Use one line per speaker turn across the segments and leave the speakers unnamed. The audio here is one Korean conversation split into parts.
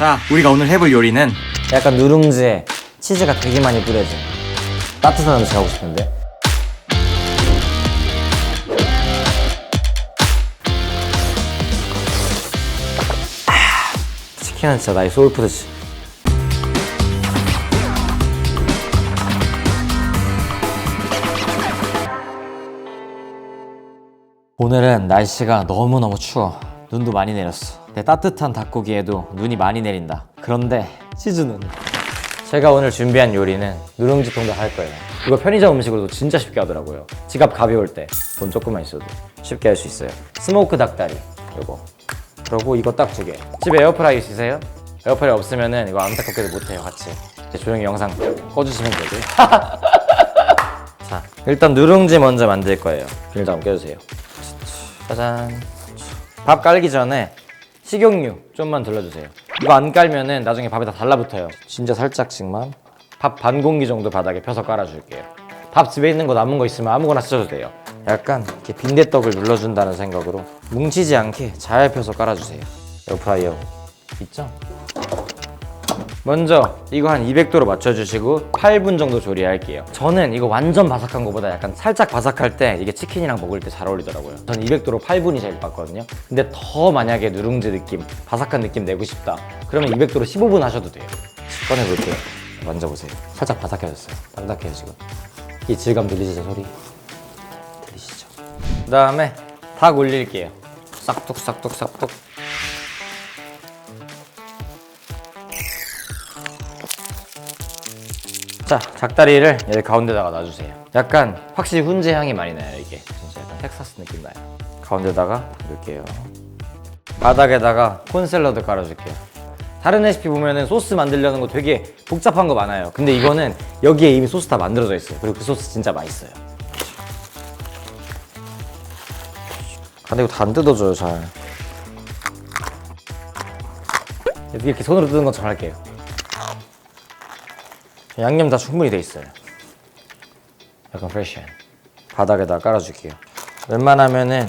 자, 우리가 오늘 해볼 요리는
약간 누룽지에 치즈가 되게 많이 뿌려진 따뜻한 음식 하고 싶은데. 아, 치킨은 진짜 나의 소울푸드지. 오늘은 날씨가 너무너무 추워 눈도 많이 내렸어 근데 따뜻한 닭고기에도 눈이 많이 내린다 그런데 치즈는 제가 오늘 준비한 요리는 누룽지 통닭 할 거예요. 이거 편의점 음식으로도 진짜 쉽게 하더라고요. 지갑 가벼울 때 돈 조금만 있어도 쉽게 할 수 있어요. 스모크 닭다리 요거. 그리고 이거 딱 두 개. 집에 에어프라이 있으세요? 에어프라이 없으면은 이거 안타깝게도 못해요 같이. 조용히 영상 꺼주시면 되고요. 자 일단 누룽지 먼저 만들 거예요. 비닐장 껴주세요. 짜잔. 밥 깔기 전에 식용유 좀만 둘러주세요. 이거 안 깔면은 나중에 밥에 다 달라붙어요. 진짜 살짝씩만 밥 반 공기 정도 바닥에 펴서 깔아줄게요. 밥 집에 있는 거 남은 거 있으면 아무거나 쓰셔도 돼요. 약간 이렇게 빈대떡을 눌러준다는 생각으로 뭉치지 않게 잘 펴서 깔아주세요. 에어프라이어 있죠? 먼저 이거 한 200도로 맞춰주시고 8분 정도 조리할게요. 저는 이거 완전 바삭한 것보다 약간 살짝 바삭할 때 이게 치킨이랑 먹을 때 잘 어울리더라고요. 전 200도로 8분이 제일 맞거든요. 근데 더 만약에 누룽지 느낌, 바삭한 느낌 내고 싶다. 그러면 200도로 15분 하셔도 돼요. 꺼내볼게요. 만져보세요. 살짝 바삭해졌어요. 딱딱해요 지금. 이 질감 들리시죠 소리? 들리시죠? 그 다음에 닭 올릴게요. 싹둑 싹둑 싹둑. 자, 닭다리를 여기 가운데다가 놔주세요. 약간 확실히 훈제 향이 많이 나요, 이게. 진짜 약간 텍사스 느낌 나요. 가운데다가 넣을게요. 바닥에다가 콘샐러드 깔아줄게요. 다른 레시피 보면은 소스 만들려는 거 되게 복잡한 거 많아요. 근데 이거는 여기에 이미 소스 다 만들어져 있어요. 그리고 그 소스 진짜 맛있어요. 근데 이거 다 안 뜯어져요, 잘. 이렇게 손으로 뜯는 것처럼 할게요. 양념 다 충분히 돼 있어요. 약간 프레시한. 바닥에다 깔아줄게요. 웬만하면은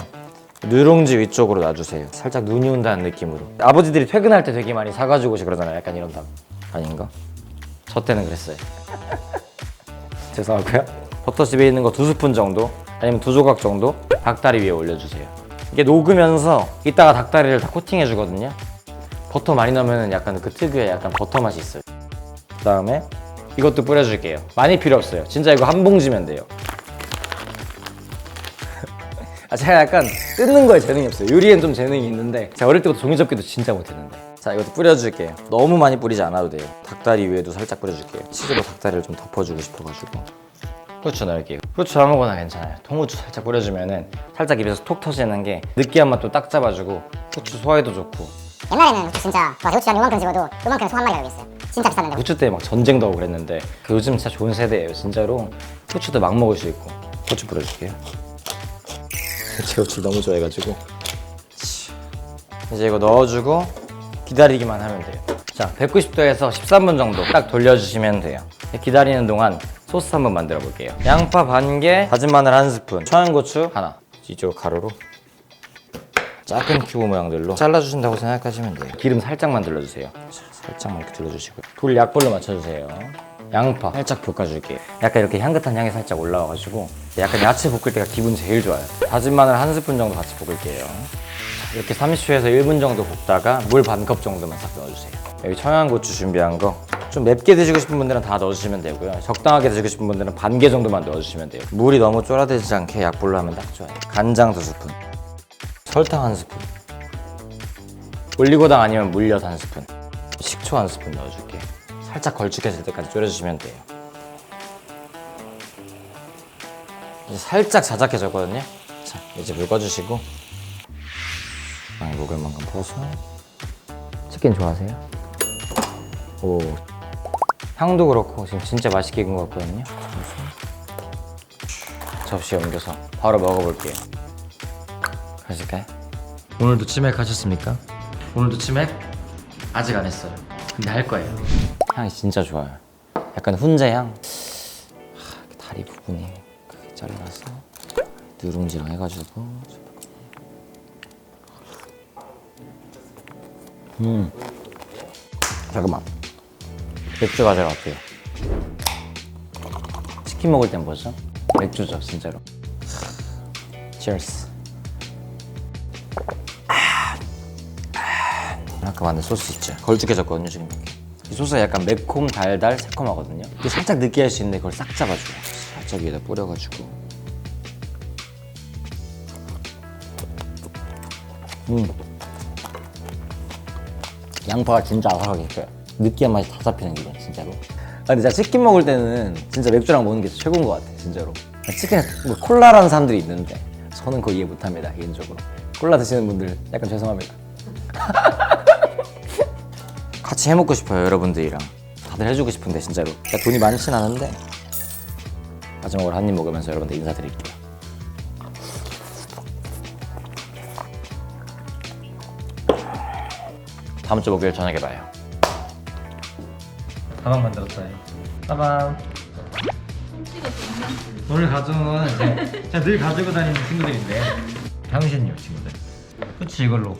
누룽지 위쪽으로 놔주세요. 살짝 눈이 온다는 느낌으로. 아버지들이 퇴근할 때 되게 많이 사가지고 오시 그러잖아요. 약간 이런 닭. 아닌가? 저 때는 그랬어요. 죄송하고요. 버터 집에 있는 거 두 스푼 정도 아니면 두 조각 정도 닭다리 위에 올려주세요. 이게 녹으면서 이따가 닭다리를 다 코팅해 주거든요. 버터 많이 넣으면 약간 그 특유의 약간 버터 맛이 있어요. 그 다음에 이것도 뿌려줄게요. 많이 필요 없어요. 진짜 이거 한 봉지면 돼요. 아, 제가 약간 뜯는 거에 재능이 없어요. 요리엔 좀 재능이 있는데 제가 어릴 때부터 종이접기도 진짜 못했는데 자 이것도 뿌려줄게요. 너무 많이 뿌리지 않아도 돼요. 닭다리 위에도 살짝 뿌려줄게요. 치즈로 닭다리를 좀 덮어주고 싶어가지고 후추 넣을게요. 후추 아무거나 괜찮아요. 통후추 살짝 뿌려주면은 살짝 입에서 톡 터지는 게 느끼한 맛도 딱 잡아주고 후추 소화에도 좋고
옛날에는 진짜 와 후추 한 요만큼 집어도 요만큼 소 한 마리 있어요 진짜 비쌌는데.
후추 때막 전쟁도 하고 그랬는데 그 요즘 진짜 좋은 세대예요. 진짜로 후추도 막 먹을 수 있고. 후추 뿌려줄게요. 제 후추 너무 좋아해가지고. 이제 이거 넣어주고 기다리기만 하면 돼요. 자 190도에서 13분 정도 딱 돌려주시면 돼요. 기다리는 동안 소스 한번 만들어 볼게요. 양파 반개 다진 마늘 한 스푼 청양고추 하나. 이쪽 가루로 작은 큐브 모양들로 잘라주신다고 생각하시면 돼요. 기름 살짝만 둘러주세요. 자, 살짝만 이렇게 둘러주시고요. 불 약불로 맞춰주세요. 양파 살짝 볶아줄게요. 약간 이렇게 향긋한 향이 살짝 올라와가지고 약간 야채 볶을 때가 기분 제일 좋아요. 다진 마늘 한 스푼 정도 같이 볶을게요. 자, 이렇게 30초에서 1분 정도 볶다가 물 반 컵 정도만 싹 넣어주세요. 여기 청양고추 준비한 거 좀 맵게 드시고 싶은 분들은 다 넣어주시면 되고요. 적당하게 드시고 싶은 분들은 반 개 정도만 넣어주시면 돼요. 물이 너무 쫄아들지 않게 약불로 하면 딱 좋아요. 간장 두 스푼. 설탕 한 스푼 올리고당 아니면 물엿 한 스푼 식초 한 스푼 넣어줄게 살짝 걸쭉해질 때까지 졸여주시면 돼요 이제 살짝 자작해졌거든요 자 이제 물 꺼주시고 많이 먹을 만큼 부어서 치킨 좋아하세요? 오 향도 그렇고 지금 진짜 맛있게 익은 것 같거든요 접시에 옮겨서 바로 먹어볼게요 가실까요? 오늘도 치맥 하셨습니까? 오늘도 치맥? 아직 안 했어요. 근데 할 거예요. 향이 진짜 좋아요. 약간 훈제 향. 하, 다리 부분이 크게 잘라서 누룽지랑 해가지고. 음. 잠깐만. 맥주 가져가 어때요? 치킨 먹을 땐 뭐죠? 맥주죠, 진짜로. Cheers. 아, 아까 만든 소스 있죠? 걸쭉해졌거든요, 지금 이렇게. 이 소스가 약간 매콤, 달달, 새콤하거든요. 이게 살짝 느끼할 수 있는데 그걸 싹 잡아줘요. 살짝 위에다 뿌려가지고. 음. 양파가 진짜 아삭하게 있어요. 느끼한 맛이 다 잡히는 기분, 진짜로. 아, 근데 제가 치킨 먹을 때는 진짜 맥주랑 먹는 게 최고인 것 같아요, 진짜로. 치킨에 뭐 콜라라는 사람들이 있는데 저는 그거 이해 못합니다, 개인적으로. 콜라 드시는 분들 약간 죄송합니다. 같이 해먹고 싶어요, 여러분들이랑. 다들 해주고 싶은데, 진짜로. 그러니까 돈이 많진 않은데 마지막으로 한 입 먹으면서 여러분들 인사드릴게요. 다음 주 목요일 저녁에 봐요. 가방 만들었어요. 가방. 오늘 가져온 이제 제가 늘 가지고 다니는 친구들인데 당신요 친구들. 그치 이걸로